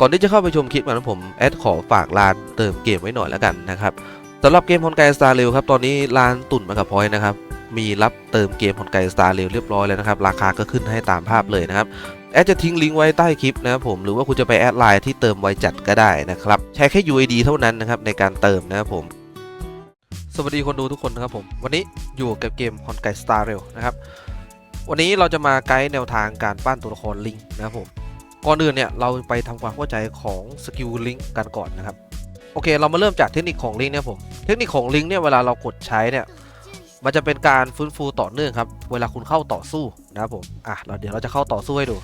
ก่อนที่จะเข้าไปชมคลิปนะผมแอดขอฝากร้านเติมเกมไว้หน่อยแล้วกันนะครับสำหรับเกมฮอนไกสตาร์เรลครับตอนนี้ร้านตุ่นมากับพอยนะครับมีรับเติมเกมฮอนไกสตาร์เรลเรียบร้อยแล้วนะครับราคาก็ขึ้นให้ตามภาพเลยนะครับแอดจะทิ้งลิงก์ไว้ใต้คลิปนะครับผมหรือว่าคุณจะไปแอดไลน์ที่เติมไวจัดก็ได้นะครับใช้แค่ UID เท่านั้นนะครับในการเติมนะครับผมสวัสดีคนดูทุกคนนะครับผมวันนี้อยู่กับเกม h o n g a i Star Rail นะครับวันนี้เราจะมาไกด์แนวทางการปั้นตัวละครลิงนะครับผม ก่อนอื่นเนี่ยเราไปทำความเข้าใจของสกิลลิงก์กันก่อนนะครับโอเค เรามาเริ่มจากเทคนิคของลิงก์เนี่ยผมเทคนิคของลิงก์เนี่ยเวลาเรากดใช้เนี่ยมันจะเป็นการฟื้นฟูต่อเนื่องครับเวลาคุณเข้าต่อสู้นะครับผมอะเราเดี๋ยวเราจะเข้าต่อสู้ให้ดู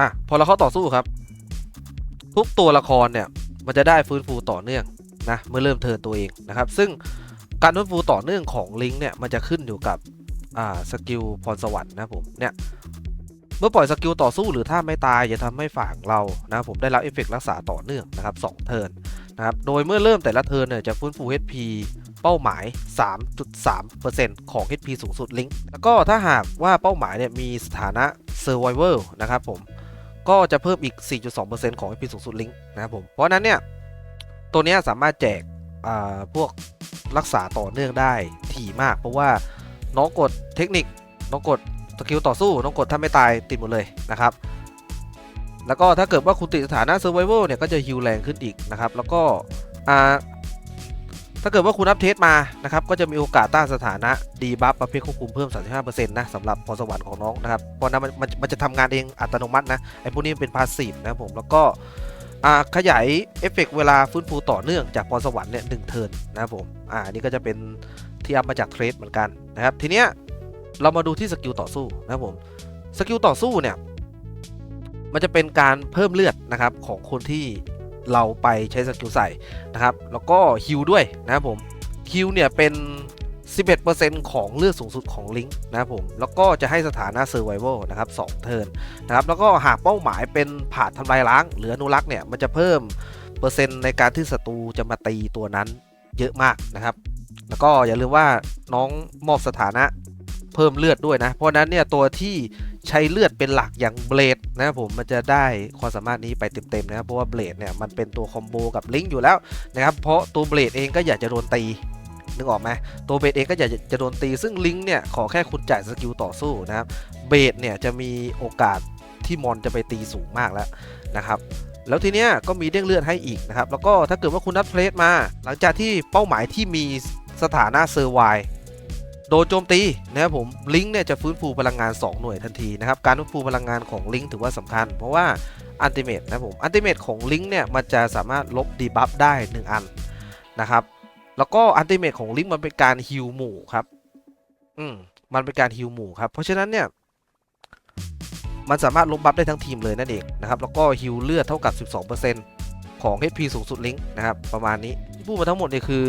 อะพอเราเข้าต่อสู้ครับ ทุกตัวละครเนี่ยมันจะได้ฟื้นฟูต่อเนื่อง นะเมื่อเริ่มเทิร์นตัวเองนะครับ ซึ่งการฟื้นฟูต่อเนื่องของลิงก์เนี่ยมันจะขึ้นอยู่กับอ่าสกิลพรสวรรค์นะผมเนี่ยเมื่อปล่อยสกิลต่อสู้หรือถ้าไม่ตายจะทำให้ฝั่งเรานะผมได้รับเอฟเฟกต์รักษาต่อเนื่องนะครับ2เทิร์นนะครับโดยเมื่อเริ่มแต่ละเทิร์นเนี่ยจะฟื้นฟู HP เป้าหมาย 3.3%ของ HP สูงสุดลิงก์แล้วก็ถ้าหากว่าเป้าหมายเนี่ยมีสถานะ Survival นะครับผมก็จะเพิ่มอีก 4.2%ของ HP สูงสุดลิงก์นะครับผมเพราะนั้นเนี่ย ตัวนี้สามารถแจกพวกรักษาต่อเนื่องได้ถี่มาก เพราะว่าน้องกดเทคนิค น้องกดสกิลต่อสู้ น้องกดถ้าไม่ตายติดหมดเลยนะครับ แล้วก็ถ้าเกิดว่าคุณติดสถานะ Survival เนี่ยก็จะฮิวแรงขึ้นอีกนะครับ แล้วก็ถ้าเกิดว่าคุณอัปเทสมานะครับก็จะมีโอกาสต้านสถานะดีบัฟประเภทควบคุมเพิ่ม 35%นะสำหรับพรสวรรค์ของน้องนะครับเพราะนั้นมันมันจะทำงานเองอัตโนมัตินะไอ้พวกนี้มันเป็นพาสซีฟนะครับผมแล้วก็ ขยายเอฟเฟกต์เวลาฟื้นฟูต่อเนื่องจากพรสวรรค์เนี่ยหนึ่งเทิร์นนะครับผม อ่านี่ก็จะเป็นที่อัพมาจากเทรดเหมือนกันนะครับ ทีเนี้ยเรามาดูที่สกิลต่อสู้นะครับผม สกิลต่อสู้เนี่ย มันจะเป็นการเพิ่มเลือดนะครับของคนที่เราไปใช้สกิลใส่นะครับ แล้วก็ฮิลด้วยนะครับผมฮิลเนี่ยเป็น 11%ของเลือดสูงสุดของลิงก์นะครับผม แล้วก็จะให้สถานะ Survival นะครับ2เทิร์นนะครับ แล้วก็หากเป้าหมายเป็นผ่าทำลายล้าง หรืออนุรักษ์เนี่ย มันจะเพิ่มเปอร์เซ็นต์ในการที่ศัตรูจะมาตีตัวนั้นเยอะมากนะครับ แล้วก็อย่าลืมว่าน้องมอบสถานะเพิ่มเลือดด้วยนะ เพราะฉะนั้นเนี่ยตัวที่ใช้เลือดเป็นหลักอย่างเบลดนะครับผมมันจะได้ความสามารถนี้ไปเต็มๆนะครับเพราะว่าเบลดเนี่ยมันเป็นตัวคอมโบกับลิงก์อยู่แล้วนะครับเพราะตัวเบลดเองก็อยากจะโดนตี นึกออกไหมตัวเบลดเองก็อยากจะจะโดนตีซึ่งลิงก์เนี่ยขอแค่คุณจ่ายสกิลต่อสู้นะครับเบลดเนี่ยจะมีโอกาสที่มอนจะไปตีสูงมากแล้วนะครับแล้วทีเนี้ยก็มีเด้งเลือดให้อีกนะครับแล้วก็ถ้าเกิดว่าคุณนับเพลสมา หลังจากที่เป้าหมายที่มีสถานะเซอร์ไวโดนโจมตีนะครับผมลิงก์เนี่ยจะฟื้นฟูพลังงาน 2 หน่วยทันทีนะครับการฟื้นฟูพลังงานของลิงก์ถือว่าสำคัญ เพราะว่าอันติเมตนะผมอันติเมตของลิงก์เนี่ยมันจะสามารถลบดีบัฟได้ 1 อันนะครับ แล้วก็อันติเมตของลิงก์มันเป็นการฮิลหมู่ครับ อืม มันเป็นการฮิลหมู่ครับ เพราะฉะนั้นเนี่ย มันสามารถลบบัฟได้ทั้งทีมเลยนั่นเองนะครับ แล้วก็ฮิลเลือดเท่ากับ 12%ของ HP สูงสุดลิงก์นะครับ ประมาณนี้ที่พูดมาทั้งหมดเนี่ยคือ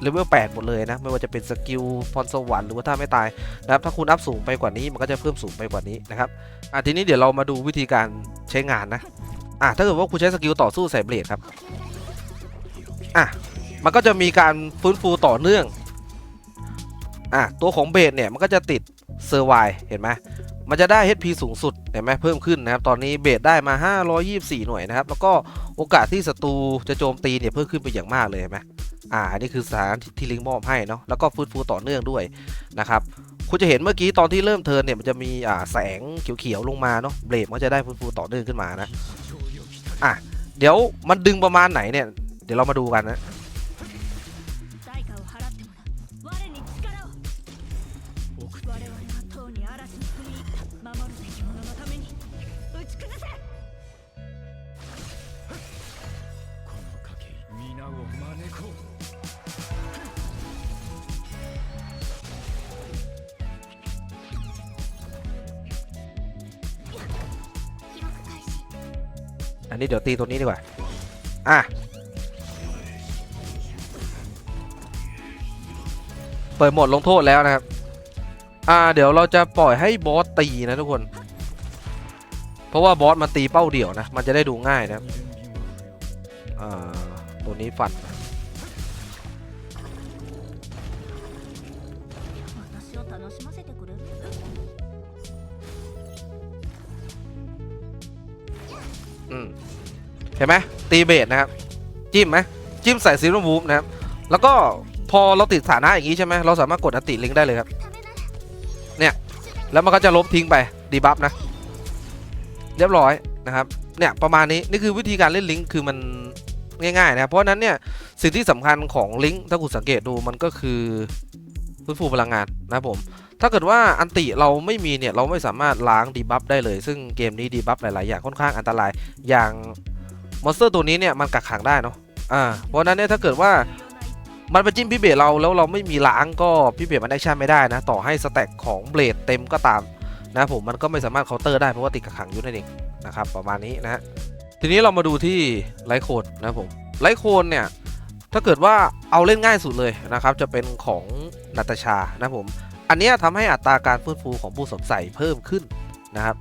เลเวล8หมดเลยนะ ไม่ว่าจะเป็นสกิลพรสวรรค์หรือว่าถ้าไม่ตายนะครับถ้าคุณอัพสูงไปกว่านี้มันก็จะเพิ่มสูงไปกว่านี้นะครับอะทีนี้เดี๋ยวเรามาดูวิธีการใช้งานนะอะถ้าเกิดว่าคุณใช้สกิลต่อสู้ใส่เบลดครับอะ มันก็จะมีการฟื้นฟูต่อเนื่องอะตัวของเบสเนี่ยมันก็จะติดเซอร์ไวเห็นไหมมันจะได้ HP สูงสุดเห็นไหมเพิ่มขึ้นนะครับ ตอนนี้เบสได้มา 524 หน่วยนะครับ แล้วก็โอกาสที่ศัตรูจะโจมตีเนี่ยเพิ่มขึ้นไปอย่างมากเลยเห็นไหมอ่าอันนี้คือสานที่ลิงมอบให้เนาะแล้วก็ฟื้นฟูต่อเนื่องด้วยนะครับคุณจะเห็นเมื่อกี้ตอนที่เริ่มเทิร์นเนี่ยมันจะมีอ่าแสงเขียวๆลงมาเนาะเบรดมันจะได้ฟื้นฟูต่อเนื่องขึ้นมานะอะเดี๋ยวมันดึงประมาณไหนเนี่ยเดี๋ยวเรามาดูกันนะ อันนี้เดี๋ยวตีตัวนี้ดีกว่า อะ เปิดหมดลงโทษแล้วนะครับ อ่า เดี๋ยวเราจะปล่อยให้บอสตีนะทุกคน เพราะว่าบอสมันตีเป้าเดี่ยวนะ มันจะได้ดูง่ายนะครับอ่า ตัวนี้ฟัน เห็นไหมตีเบสนะครับ จิ้มไหมจิ้มใส่ซีโร่มูฟนะครับ แล้วก็พอเราติดฐานะอย่างนี้ใช่ไหมเราสามารถกดอัติลิงก์ได้เลยครับ เนี่ย แล้วมันก็จะลบทิ้งไปดีบัฟนะ เรียบร้อยนะครับ เนี่ยประมาณนี้นี่คือวิธีการเล่นลิงก์คือมันง่ายๆนะครับเพราะนั้นเนี่ยสิ่งที่สำคัญของลิงก์ถ้าคุณสังเกตดูมันก็คือฟื้นฟูพลังงานนะผม ถ้าเกิดว่าอันติเราไม่มีเนี่ยเราไม่สามารถล้างดีบัฟได้เลย ซึ่งเกมนี้ดีบัฟหลาย ๆ อย่างค่อนข้างอันตราย อย่างมอนสเตอร์ตัวนี้เนี่ยมันกักขังได้เนาะ อ่า เพราะนั้นเนี่ยถ้าเกิดว่ามันไปจิ้มพี่เบสเราแล้วเราไม่มีล้างก็พี่เบสมันแอคชั่นไม่ได้นะ ต่อให้สแต็กของเบลดเต็มก็ตามนะผมมันก็ไม่สามารถเคาน์เตอร์ได้เพราะว่าติดกักขังอยู่นั่นเองนะครับประมาณนี้นะฮะทีนี้เรามาดูที่ไลโคนนะผมไลโคนเนี่ยถ้าเกิดว่าเอาเล่นง่ายสุดเลยนะครับจะเป็นของนาตาชานะผม อันนี้ทำให้อัตราการฟื้นฟูของผู้สวมใส่เพิ่มขึ้นนะครับ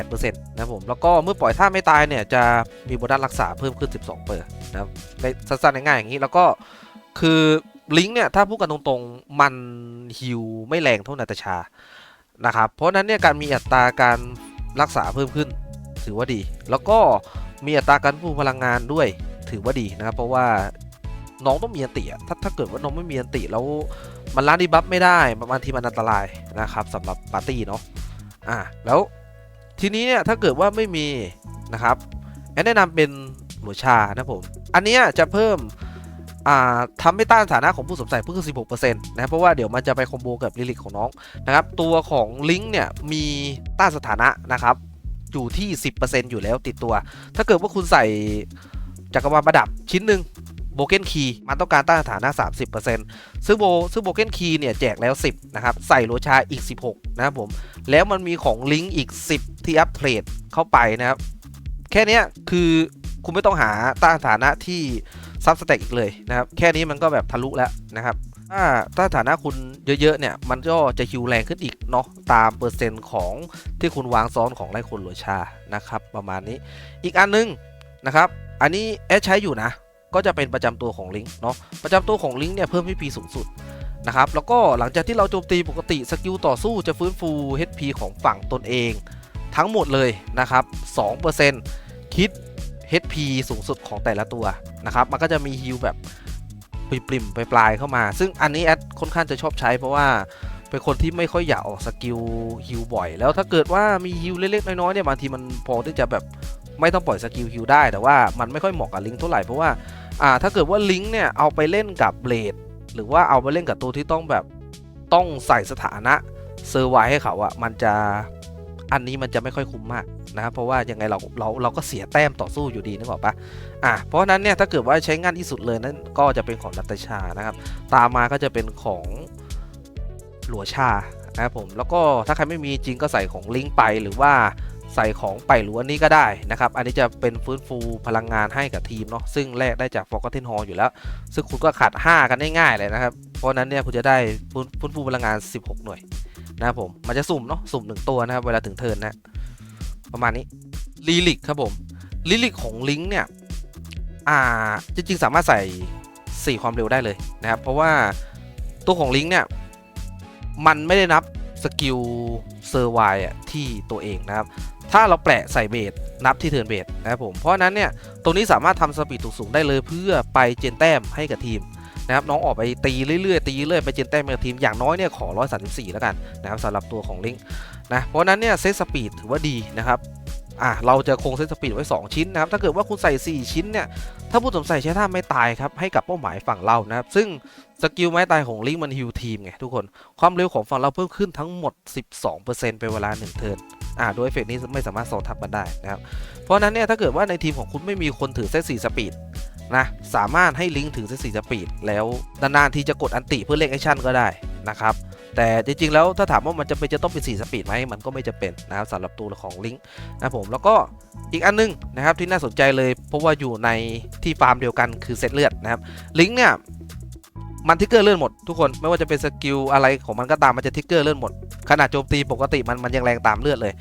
8%นะผมแล้วก็เมื่อปล่อยท่าไม่ตายเนี่ยจะมีโบนัสรักษาเพิ่มขึ้น 12เปอร์นะครับในสั้นๆง่ายๆอย่างนี้แล้วก็คือลิงก์เนี่ยถ้าพูดกันตรงๆมันฮิวไม่แรงเท่านาตาชานะครับเพราะนั้นเนี่ยการมีอัตราการรักษาเพิ่มขึ้นถือว่าดี แล้วก็มีอัตราการฟื้นฟูพลังงานด้วยถือว่าดีนะครับเพราะว่า น้องต้องมีอันติอะถ้าถ้าเกิดว่าน้องไม่มีอันติแล้วมันล้านดีบัฟไม่ได้บางทีมันอันตรายนะครับสำหรับปาร์ตี้เนาะอ่าแล้วทีนี้เนี่ยถ้าเกิดว่าไม่มีนะครับแนะนำเป็นหมูชานะผม อันนี้จะเพิ่มอ่าทำให้ต้านฐานะของผู้สวมใส่เพิ่มขึ้น16%นะเพราะว่าเดี๋ยวมันจะไปคอมโบกับลิลิกของน้องนะครับ ตัวของลิงก์เนี่ยมีต้านสถานะนะครับ อยู่ที่ 10%อยู่แล้วติดตัว ถ้าเกิดว่าคุณใส่จักรวาลประดับชิ้นหนึ่ง โบเกนคีมันต้องการต้านสถานะ 30%ซึ่งโบซึ่งโบเกนคีเนี่ยแจกแล้ว 10 นะครับ ใส่โลชาอีก 16 นะครับผม แล้วมันมีของลิงก์อีก 10 ที่อัพเทรดเข้าไปนะครับ แค่นี้คือคุณไม่ต้องหาต้านฐานะที่ซับสแต็กอีกเลยนะครับ แค่นี้มันก็แบบทะลุแล้วนะครับถ้าต้าฐานะคุณเยอะ ๆ เนี่ย มันก็จะฮิวแรงขึ้นอีกเนาะตามเปอร์เซ็นต์ของที่คุณวางซ้อนของไล่คนโลชานะครับ ประมาณนี้ อีกอันนึงนะครับ อันนี้แอดใช้อยู่นะ ก็จะเป็นประจำตัวของลิงเนาะประจำตัวของลิงเนี่ยเพิ่ม HP สูงสุดนะครับแล้วก็หลังจากที่เราโจมตีปกติสกิลต่อสู้จะฟื้นฟู HP ของฝั่งตนเอง ทั้งหมดเลยนะครับ 2%คิด HP สูงสุดของแต่ละตัวนะครับมันก็จะมีฮิลแบบปริมๆปลายเข้ามา ซึ่งอันนี้แอดค่อนข้างจะชอบใช้เพราะว่าเป็นคนที่ไม่ค่อยอยากออกสกิลฮิลบ่อย แล้วถ้าเกิดว่ามีฮิลเล็กๆน้อยๆเนี่ยบางทีมันพอที่จะแบบ ไม่ต้องปล่อยสกิลฮิลได้ แต่ว่ามันไม่ค่อยเหมาะกับลิงเท่าไหร่เพราะว่าอ่าถ้าเกิดว่าลิงเนี่ยเอาไปเล่นกับเบลดหรือว่าเอาไปเล่นกับตัวที่ต้องแบบต้องใส่สถานะเซอร์ไวให้เขาอะมันจะอันนี้มันจะไม่ค่อยคุ้มมากนะครับเพราะว่ายังไงเราเราเราก็เสียแต้มต่อสู้อยู่ดีนึกออกปะอะเพราะนั้นเนี่ยถ้าเกิดว่าใช้งานที่สุดเลยนั้นก็จะเป็นของนัตชานะครับ ตามมาก็จะเป็นของหลัวชานะครับผมแล้วก็ถ้าใครไม่มีจริงก็ใส่ของลิงไปหรือว่า ใส่ของไปหรืออันนี้ก็ได้นะครับ อันนี้จะเป็นฟื้นฟูพลังงานให้กับทีมเนาะซึ่งแลกได้จากฟอร์เทนฮอลอยู่แล้ว ซึ่งคุณก็ขาด 5 กันได้ง่ายเลยนะครับ เพราะนั้นเนี่ยคุณจะได้ฟื้นฟื้นฟูพลังงาน 16 หน่วยนะครับผมมันจะสุ่มเนาะสุ่มหนึ่งตัวนะครับเวลาถึงเทิร์นนะประมาณนี้ลิลิกครับผมลิลิกของลิงก์เนี่ยอ่าจริงๆสามารถใส่ 4 ความเร็วได้เลยนะครับ เพราะว่าตัวของลิงก์เนี่ยมันไม่ได้นับสกิลเซอร์ไวที่ตัวเองนะครับ ถ้าเราแปะใส่เบสนับที่เทิร์นเบสนะครับผมเพราะนั้นเนี่ยตรงนี้สามารถทำสปีดสูงได้เลยเพื่อไปเจนแต้มให้กับทีมนะครับน้องออกไปตีเรื่อยๆตีเรื่อยไปเจนแต้มให้กับทีมอย่างน้อยเนี่ยขอ 134 แล้วกันนะครับสำหรับตัวของลิงก์นะเพราะนั้นเนี่ยเซตสปีดถือว่าดีนะครับ อะเราจะคงเซตสปีดไว้ 2 ชิ้นนะครับ ถ้าเกิดว่าคุณใส่ 4 ชิ้นเนี่ย ถ้าผู้สมใส่ใช้ท่าไม่ตายครับ ให้กับเป้าหมายฝั่งเรานะครับ ซึ่งสกิลไม้ตายของลิงมันฮิวทีมไงทุกคน ความเร็วของฝั่งเราเพิ่มขึ้นทั้งหมด 12%เป็นเวลา 1 เทิร์น อ่าโดยเอฟเฟกนี้ไม่สามารถโซทับมันได้นะครับ เพราะนั้นเนี่ยถ้าเกิดว่าในทีมของคุณไม่มีคนถือเซต4สปีดนะ สามารถให้ลิงถือเซต4สปีดแล้วนานๆทีจะกดอันติเพื่อเล่นแอคชั่นก็ได้นะครับ แต่จริงๆแล้วถ้าถามว่ามันจะเป็นจะต้องเป็น 4 สปีดไหมมันก็ไม่จะเป็นนะครับสำหรับตัวของลิงก์นะผมแล้วก็อีกอันนึงนะครับที่น่าสนใจเลย เพราะว่าอยู่ในที่ฟาร์มเดียวกันคือเซตเลือดนะครับลิงก์เนี่ยมันทิกเกอร์เลื่อนหมดทุกคนไม่ว่าจะเป็นสกิลอะไรของมันก็ตามมันจะทิกเกอร์เลื่อนหมดขนาดโจมตีปกติมันมันยังแรงตามเลือดเลย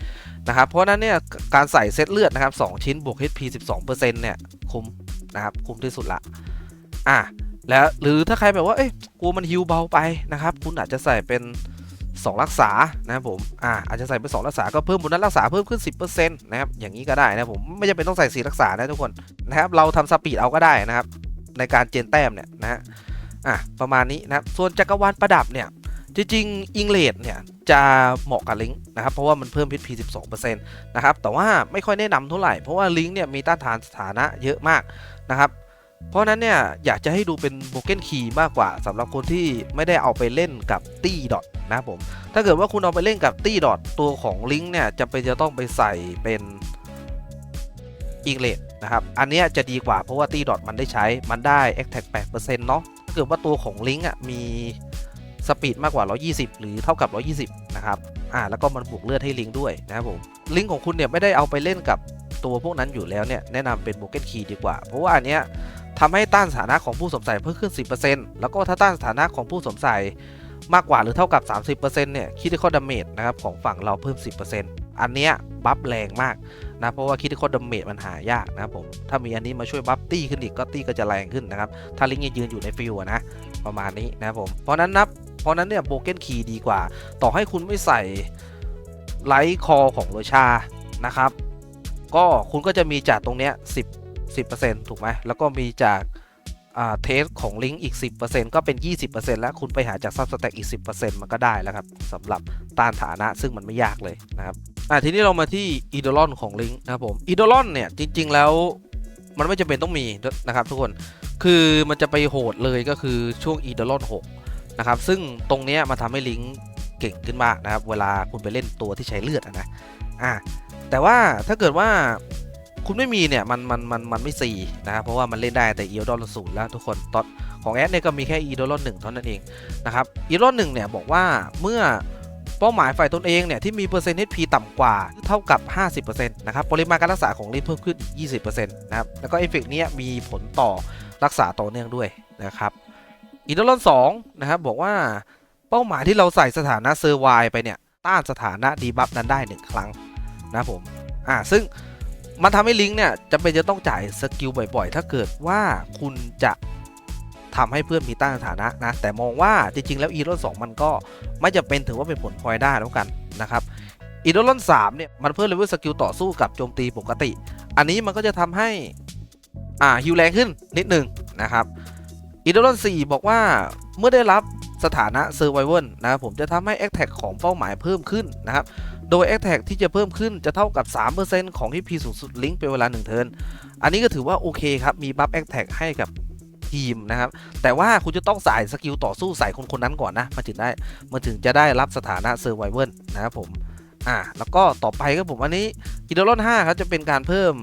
นะครับเพราะฉะนั้นเนี่ยการใส่เซตเลือดนะครับ2ชิ้นบวก HP 12%เนี่ยคุ้มนะครับคุ้มที่สุดละอะ แล้วหรือถ้าใครแบบว่าเอ้ยกลัวมันฮิวเบาไปนะครับ คุณอาจจะใส่เป็น 2 รักษานะครับผมอ่าอาจจะใส่ไป2รักษาก็เพิ่มโบนัสรักษาเพิ่มขึ้น 10%นะครับอย่างนี้ก็ได้นะผมไม่จำเป็นต้องใส่สีรักษานะทุกคนนะครับเราทำสปีดเอาก็ได้นะครับในการเจนแต้มเนี่ยนะฮะอะประมาณนี้นะครับส่วนจักรวาลประดับเนี่ยจริงๆอิงเลดเนี่ยจะเหมาะกับลิงก์นะครับเพราะว่ามันเพิ่ม HP 12%นะครับแต่ว่าไม่ค่อยแนะนำเท่าไหร่เพราะว่าลิงก์เนี่ยมีต้านทานสถานะเยอะมากนะครับ เพราะนั้นเนี่ยอยากจะให้ดูเป็นโบเกนคีมากกว่าสำหรับคนที่ไม่ได้เอาไปเล่นกับตี้ดอทนะผม ถ้าเกิดว่าคุณเอาไปเล่นกับตี้ดอทตัวของลิงก์เนี่ยจะเป็นจะต้องไปใส่เป็นอิงเลดนะครับ อันนี้จะดีกว่าเพราะว่าตี้ดอทมันได้ใช้ มันได้ a t t a c 8%เนาะ ถ้าเกิดว่าตัวของลิงก์อะมีสปีดมากกว่า 120 หรือเท่ากับ 120 นะครับ อ่า แล้วก็มันบวกเลือดให้ลิงก์ด้วยนะครับผม ลิงก์ของคุณเนี่ยไม่ได้เอาไปเล่นกับตัวพวกนั้นอยู่แล้วเนี่ยแนะนำเป็นโบเกนคีดีกว่า เพราะว่าอันเนี้ย ทำให้ต้านสถานะของผู้สวมใส่เพิ่มขึ้น 10%แล้วก็ถ้าต้านสถานะของผู้สวมใส่มากกว่าหรือเท่ากับ 30%เนี่ยคิดที่ข้อดาเมจนะครับของฝั่งเราเพิ่ม 10%อันเนี้ยบัฟแรงมากนะเพราะว่าคิดที่ข้อดาเมจมันหายากนะครับผมถ้ามีอันนี้มาช่วยบัฟตี้ขึ้นอีกก็ตี้ก็จะแรงขึ้นนะครับถ้าลิงยังยืนอยู่ในฟิลอะนะประมาณนี้นะครับผมเพราะนั้นนับเพราะนั้นเนี่ยโบเกนคีดีกว่า ต่อให้คุณไม่ใส่ไลท์คอของโรชานะครับก็คุณก็จะมีจากตรงเนี้ย10 10%ถูกไหมแล้วก็มีจากเทสของลิงก์อีก 10%ก็เป็น 20%แล้วคุณไปหาจากซับสแต็กอีก 10%มันก็ได้แล้วครับสำหรับต้านฐานะซึ่งมันไม่ยากเลยนะครับอะทีนี้เรามาที่อีโดลอนของลิงก์นะครับผมอีโดลอนเนี่ยจริง ๆ แล้วมันไม่จำเป็นต้องมีนะครับทุกคนคือมันจะไปโหดเลยก็คือช่วงอีโดลอน6นะครับซึ่งตรงเนี้ยมันทำให้ลิงก์เก่งขึ้นมากนะครับ เวลาคุณไปเล่นตัวที่ใช้เลือดนะอะแต่ว่าถ้าเกิดว่า คุณไม่มีเนี่ยมันมันมันมันไม่สี่นะครับเพราะว่ามันเล่นได้แต่อีโดลศูนย์แล้วทุกคนตอนของแอดเนี่ยก็มีแค่อีโดลหนึ่งเท่านั้นเองนะครับอีโดลหนึ่งเนี่ยบอกว่าเมื่อเป้าหมายฝ่ายตนเองเนี่ยที่มีเปอร์เซ็นต์ HP ต่ำกว่าเท่ากับ 50%นะครับปริมาณการรักษาของลินเพิ่มขึ้น 20%นะครับแล้วก็เอฟเฟกต์นี้มีผลต่อรักษาต่อเนื่องด้วยนะครับอีโดลสองนะครับบอกว่าเป้าหมายที่เราใส่สถานะเซอร์ไวไปเนี่ยต้านสถานะดีบัฟนั้นได้หนึ่งครั้งนะผมอ่าซึ่ง มันทำให้ลิงก์เนี่ยจะเป็นจะต้องจ่ายสกิลบ่อยๆ ถ้าเกิดว่าคุณจะทำให้เพื่อนมีต้านสถานะนะ แต่มองว่าจริงๆ แล้วอีโรนสมันก็ไม่จะเป็นถือว่าเป็นผลพลอยได้แล้วกันนะครับอีโรนสามเนี่ยมันเพิ่มเลเวลสกิลต่อสู้กับโจมตีปกติ อันนี้มันก็จะทำให้อ่าฮิวแรงขึ้นนิดหนึ่งนะครับอีโรนสี่บอกว่าเมื่อได้รับสถานะเซอร์ไวเวนะครับผมจะทำให้แอคแท็กของเป้าหมายเพิ่มขึ้นนะครับ โดย a t t a c ที่จะเพิ่มขึ้นจะเท่ากับ 3%ของ HP สูงสุดลิงก์เป็นเวลา 1 เทิร์น อันนี้ก็ถือว่าโอเคครับ มีบัฟ a t t a c ให้กับทีมนะครับ แต่ว่าคุณจะต้องใส่สกิลต่อสู้ใส่คนคนนั้นก่อนนะมาถึงได้มาถึงจะได้รับสถานะเซอร์ไวเบิร์นะครับผม อ่า แล้วก็ต่อไปครับผมอันนี้อิโดรอน5ครับจะเป็นการเพิ่ม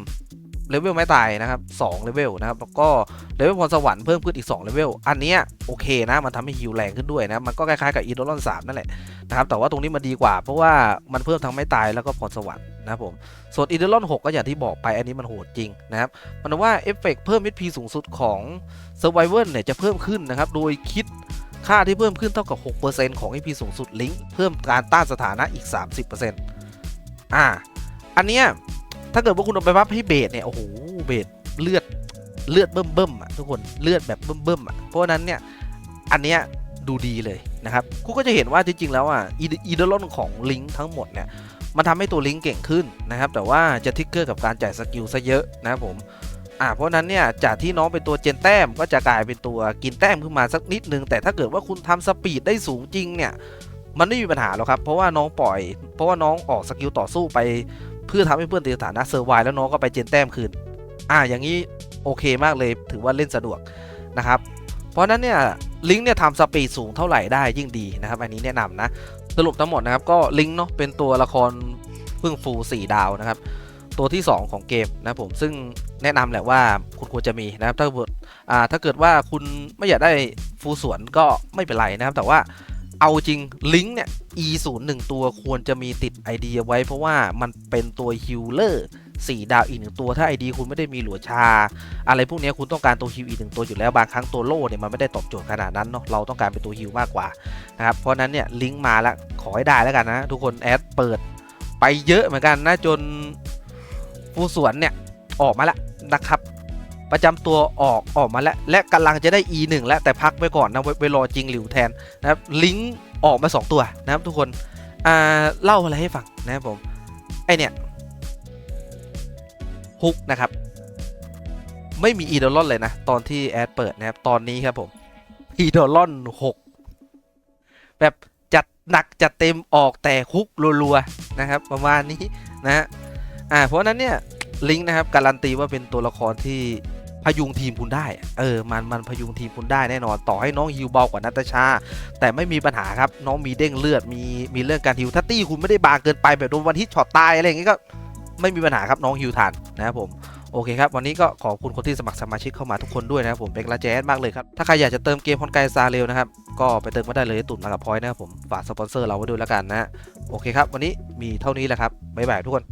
เลเวลไม้ตายนะครับ2เลเวลนะครับแล้วก็เลเวลพรสวรรค์เพิ่มขึ้นอีก2เลเวลอันนี้โอเคนะมันทำให้ฮิวแรงขึ้นด้วยนะมันก็คล้ายๆกับอีเดอรอน3นั่นแหละนะครับแต่ว่าตรงนี้มันดีกว่าเพราะว่ามันเพิ่มทั้งไม่ตายแล้วก็พรสวรรค์นะครับผมส่วนอีเดลอน6ก็อย่างที่บอกไปอันนี้มันโหดจริงนะครับมันว่าเอฟเฟกเพิ่ม HP สูงสุดของ Survivor เนี่ยจะเพิ่มขึ้นนะครับโดยคิดค่าที่เพิ่มขึ้นเท่ากับ 6%ของ HP สูงสุดลิงก์เพิ่มการต้านสถานะอีก 30%อ่าอันเนี้ย ถ้าเกิดว่าคุณเอาไปบัฟให้เบสเนี่ย โอ้โห เบสเลือดเลือดเบิ่มเบิ่มอะทุกคน เลือดแบบเบิ่มเบิ่มอะ เพราะนั้นเนี่ย อันเนี้ยดูดีเลยนะครับคุณก็จะเห็นว่าจริงๆแล้วอะอีเดอลอนของลิงทั้งหมดเนี่ย มันทำให้ตัวลิงเก่งขึ้นนะครับ แต่ว่าจะทิกเกอร์กับการจ่ายสกิลซะเยอะนะครับผมอ่าเพราะนั้นเนี่ยจากที่น้องเป็นตัวเจนแต้มก็จะกลายเป็นตัวกินแต้มขึ้นมาสักนิดนึง แต่ถ้าเกิดว่าคุณทำสปีดได้สูงจริงเนี่ยมันไม่มีปัญหาหรอกครับ เพราะว่าน้องปล่อย เพราะว่าน้องออกสกิลต่อสู้ไป พื่อทำให้เพื่อนตีสถานะเซอร์ไวแล้วน้องก็ไปเจนแต้มคืน อ่า อย่างนี้โอเคมากเลยถือว่าเล่นสะดวกนะครับ เพราะนั้นเนี่ยลิงก์เนี่ยทำสปีดสูงเท่าไหร่ได้ยิ่งดีนะครับ อันนี้แนะนำนะ สรุปทั้งหมดนะครับก็ลิงก์เนาะเป็นตัวละครพึ่งฟู4ดาวนะครับ ตัวที่ 2 ของเกมนะผมซึ่งแนะนำแหละว่าคุณควรจะมีนะครับถ้าเกิดอ่าถ้าเกิดว่าคุณไม่อยากได้ฟูสวนก็ไม่เป็นไรนะครับ แต่ว่า เอาจริงลิงก์เนี่ย e 0 1ตัวควรจะมีติด ID เอาไว้ เพราะว่ามันเป็นตัวฮิลเลอร์4ดาวอีกหนึ่งตัวถ้า ID คุณไม่ได้มีหลัวชา อะไรพวกนี้คุณต้องการตัวฮิลอีกหนึ่งตัวอยู่แล้วบางครั้งตัวโล่เนี่ยมันไม่ได้ตอบโจทย์ขนาดนั้นเนาะเราต้องการเป็นตัวฮิลมากกว่านะครับเพราะฉะนั้นเนี่ยลิงก์มาแล้วขอให้ได้แล้วกันนะ ทุกคนแอดเปิดไปเยอะเหมือนกันนะจนฟูสวนเนี่ยออกมาแล้วนะครับ ประจำตัวออกออกมาแล้ว และกำลังจะได้ E1 แล้วแต่พักไว้ก่อนนะไว้ไว้รอจริงหลิวแทนนะครับลิงก์ออกมา 2 ตัวนะครับทุกคนอ่าเล่าอะไรให้ฟังนะครับผมไอเนี่ยฮุกนะครับ ไม่มีอีดอลลอนเลยนะ ตอนที่แอดเปิดนะครับ ตอนนี้ครับผมอีดอลลอน6แบบจัดหนักจัดเต็มออกแต่ฮุกรัวๆนะครับ ประมาณนี้นะอ่าเพราะฉะนั้นเนี่ยลิงก์นะครับการันตีว่าเป็นตัวละครที่ พยุงทีมคุณได้ เออ มันมันพยุงทีมคุณได้แน่นอน ต่อให้น้องฮิวเบากว่านัตชา แต่ไม่มีปัญหาครับ น้องมีเด้งเลือด มีมีเรื่องการฮิวถ้าตี้คุณไม่ได้บางเกินไปแบบโดนวันฮิตช็อตตายอะไรอย่างงี้ก็ไม่มีปัญหาครับน้องฮิวทันนะครับผมโอเคครับ วันนี้ก็ขอบคุณคนที่สมัครสมาชิกเข้ามาทุกคนด้วยนะครับผมเป็นกระแจมากเลยครับ ถ้าใครอยากจะเติมเกมคอนไกซาเร็วนะครับ ก็ไปเติมมาได้เลยตุ่นมากับพอยนะครับผม ฝากสปอนเซอร์เราไว้ด้วยแล้วกันนะ โอเคครับ วันนี้มีเท่านี้แหละครับ บ๊ายบายทุกคน